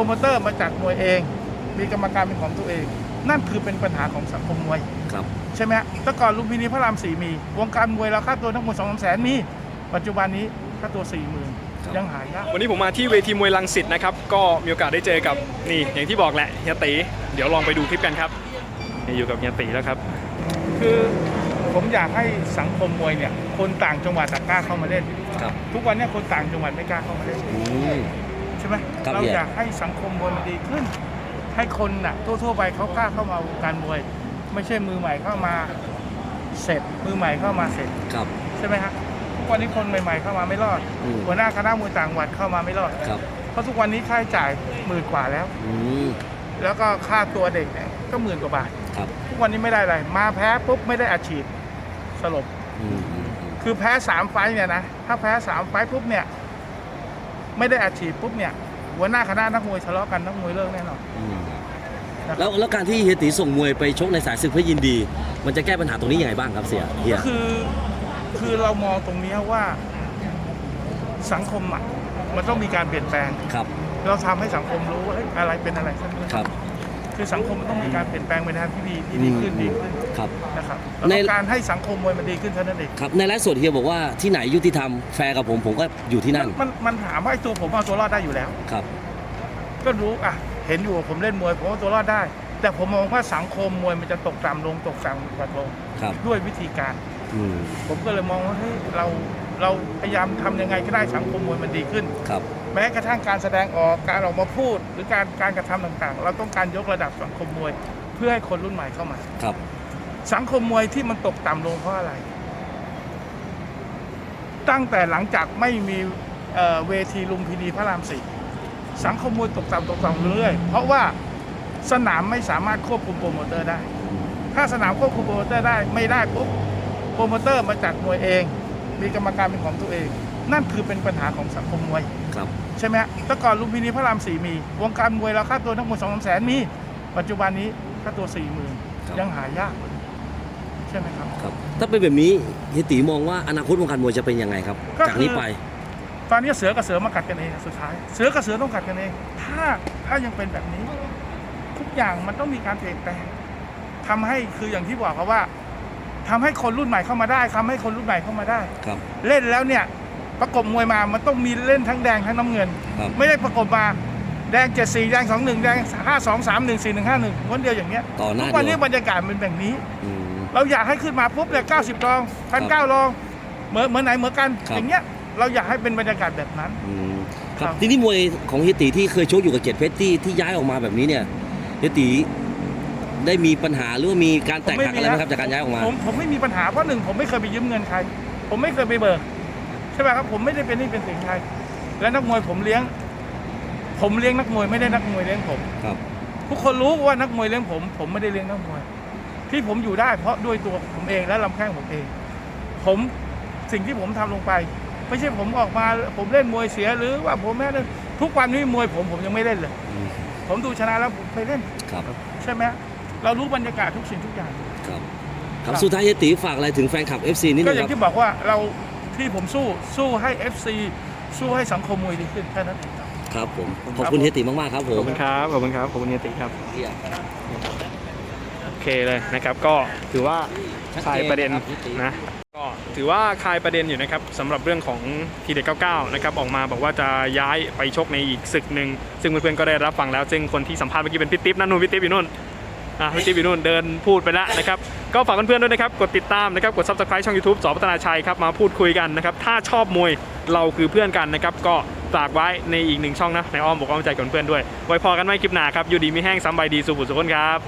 รโมเตอร์มาจัดมวยเอง มีกรรมการเป็นของตัวเอง นั่นคือเป็นปัญหาของสังคมมวย ครับ ใช่ไหมฮะแต่ก่อนลุมพินีพระรามสี่มี วงการมวยเราค่าตัวทั้งหมดสองแสนมี ปัจจุบันนี้ค่าตัวสี่หมื่นครับ ยังหายาก วันนี้ผมมาที่เวทีมวยลังสิตนะครับ ก็มีโอกาสได้เจอกับนี่อย่างที่บอกแหละเฮียตีเดี๋ยวลองไปดูคลิปกันครับนี่อยู่กับเฮียตีแล้วครับ คือผมอยากให้สังคมมวยเนี่ย คนต่างจังหวัดอะกล้าเข้ามาเล่น ครับทุกวันเนี้คนต่างจังหวัดไม่กล้าเข้ามาเล่น อืม ใช่ไหมครับเราพี่อยากให้สังคมมวยมันดีขึ้น ให้คนน่ะทั่วๆไปเขากล้าเข้ามาวงการมวย ไม่ใช่มือใหม่เข้ามาเสร็จมือใหม่เข้ามาเสร็จครับใช่ไหมฮะทุกวันนี้คนใหม่ ๆ เข้ามาไม่รอดอืมหัวหน้าคณะมวยต่างจังหวัดเข้ามาไม่รอด ครับเพราะทุกวันนี้ค่าใช้จ่ายหมื่นกว่าแล้ว อืมแล้วก็ค่าตัวเด็กเนี่ยก็หมื่นกว่าบาท ครับทุกวันนี้ไม่ได้อะไร มาแพ้ปุ๊บไม่ได้อาชีพสลบ อืมอืมอืมคือแพ้สามไฟต์เนี่ยนะ ถ้าแพ้สามไฟต์ปุ๊บเนี่ย ไม่ได้อาชีพปุ๊บเนี่ยหัวหน้าคณะนักมวยทะเลาะกันนักมวยเลิกแน่นอน อืมนะครับ แล้วแล้วการที่เฮียตีส่งมวยไปชกในสายศึกเพื่อยินดี มันจะแก้ปัญหาตรงนี้ยังไงบ้างครับเสียเฮีย ก็คือคือเรามองตรงเนี้ยว่าสังคมอะมันต้องมีการเปลี่ยนแปลง ครับ เราทำให้สังคมรู้ว่าเฮ้ยอะไรเป็นอะไรใช่ไหมครับ คือสังคมมันต้องมีการเปลี่ยนแปลงไปในทางที่ดีที่ดีขึ้นอืมดีขึ้นครับ นะครับเราในต้องการให้สังคมมวยมันดีขึ้นเท่านั้นเองครับในไลฟ์สดเฮียบอกว่าที่ไหนยุติธรรมแฟร์กับผมผมก็อยู่ที่นั่นมันมันถามว่าไอ้ตัวผมเอาตัวรอดได้อยู่แล้ว ครับ ก็รู้อะเห็นอยู่ว่าผมเล่นมวยผมเอาตัวรอดได้ แต่ผมมองว่าสังคมมวยมันจะตกต่ำลงตกต่ำกว่าลงครับ ด้วยวิธีการ อืม ผมก็เลยมองว่าเฮ้ยเรา เราพยายามทำยังไงก็ได้สังคมมวยมันดีขึ้นครับแม้กระทั่งการแสดงออกการออกมาพูด หรือการการกระทำต่างๆ เราต้องการยกระดับสังคมมวย เพื่อให้คนรุ่นใหม่เข้ามาครับ สังคมมวยที่มันตกต่ำลงเพราะอะไร ตั้งแต่หลังจากไม่มีเอ่อเวทีลุมพินีพระรามสี่สังคมมวยตกต่ำตกต่ำเรื่อยๆเพราะว่าสนามไม่สามารถควบคุมโปรโมเตอร์ได้ ถ้าสนามควบคุมโปรโมเตอร์ได้ไม่ได้ปุ๊บโปรโมเตอร์มาจัดมวยเอง มีกรรมการเป็นของตัวเอง นั่นคือเป็นปัญหาของสังคมมวยครับใช่ไหมฮะแต่ก่อนลุมพินีพระรามสี่มี วงการมวยเราค่าตัวทั้งหมดสองแสนมี ปัจจุบันนี้ค่าตัวสี่หมื่นครับยังหายาก ใช่ไหมครับ ครับ ถ้าเป็นแบบนี้เฮียตีมองว่าอนาคตวงการมวยจะเป็นยังไงครับ ก็คือ จากนี้ไปตอนนี้เสือกับเสือมากัดกันเองสุดท้าย เสือกับเสือต้องกัดกันเอง ถ้าถ้ายังเป็นแบบนี้ ทุกอย่างมันต้องมีการเปลี่ยนแปลงทำให้คืออย่างที่บอกครับว่า ทำให้คนรุ่นใหม่เข้ามาได้ทำให้คนรุ่นใหม่เข้ามาได้ ครับเล่นแล้วเนี่ยประกบมวยมามันต้องมีเล่นทั้งแดงทั้งน้ำเงิน ครับ ไม่ได้ประกบมาแดงเจ็ดสี่แดงสองหนึ่งแดงห้าสองสามหนึ่งสี่หนึ่งห้าหนึ่งคนเดียวอย่างเงี้ยต่อหน้าทุกวันเดีนี้ยว บรรยากาศเป็นแบบนี้ อืม เราอยากให้ขึ้นมาปุ๊บเนี่ยเก้าสิบรองพันเก้ารองเหมือนเหมือนไหนเหมือนกัน ครับ อย่างเงี้ยเราอยากให้เป็นบรรยากาศแบบนั้น อืมคครัรับ บที่นี่มวยของเฮียตีที่เคยชกอยู่กับเกียรติเพชรที่ที่ย้ายออกมาแบบนี้เนี่ยเฮียตี ได้มีปัญหาหรือว่ามีการแตกหักอะไรไหมครับจากการย้ายออกมา ผมผมไม่มีปัญหาเพราะหนึ่งผมไม่เคยไปยืมเงินใคร ผมไม่เคยไปเบิกใช่ไหมครับผมไม่ได้เป็นหนี่เป็นสินใครและนักมวยผมเลี้ยง ผมเลี้ยงนักมวยไม่ได้นักมวยเลี้ยงผมครับ ทุกคนรู้ว่านักมวยเลี้ยงผม ผมไม่ได้เลี้ยงนักมวย ที่ผมอยู่ได้เพราะด้วยตัวผมเองและลำแข้งผมเอง ผมสิ่งที่ผมทำลงไป ไม่ใช่ผมออกมาผมเล่นมวยเสียหรือว่าผมแม่เล่นทุกวันนี้มวยผมผมยังไม่เล่นเลยอืมผมดูชนะแล้วผมไปเล่นครับใช่ไหม เรารู้บรรยากาศทุกสิ่งทุกอย่าง ครับคครัรับบสุดท้ายเฮียตีฝากอะไรถึงแฟนคลับ FC นิดก็นึงอคย่ารับงที่บอกว่าเราที่ผมสู้สู้ให้ FC สู้ให้สังคมมวยดีขึ้นแค่นั้นเองครับ ครับผม ขอบคุณเฮียตีมากๆครับผขอม บคุณครับ ขอบคุณครับ ขอบคุณเฮียติครับเฮียโอเคเลยนะครับ ก็ถือว่าคลายประเด็นชัดเจนนะครับพี่ติ๊กนะ ก็ถือว่าคลายประเด็นอยู่นะครับสำหรับเรื่องของทีเด็ด99 นะครับออกมาบอกว่าจะย้ายไปชกในอีกศึกหนึ่งซึ่งเพื่อนๆก็ได้รับฟังแล้ว ซึ่งคนที่สัมภาษณ์เมื่อกี้เป็นพี่ติ๊บนั่นนู่นพี่ติ๊บอยู่นู่น อะพี่จิ๊บอยู่นู่นเดินพูดไปแล้วนะครับก็ฝากเพื่อนๆด้วยนะครับ กดติดตามนะครับ กด subscribe ช่อง YouTube สอพัฒนาชัยครับ มาพูดคุยกันนะครับ ถ้าชอบมวยเราคือเพื่อนกันนะครับ ก็ฝากไว้ในอีกหนึ่งช่องนะ ในอ้อมบอกอ้อมใจกับเพื่อนด้วย ไว้พอกันไม่คลิปหน้าครับ อยู่ดีมีแห้งซ้ำใบดีสุบุสุขคนครับ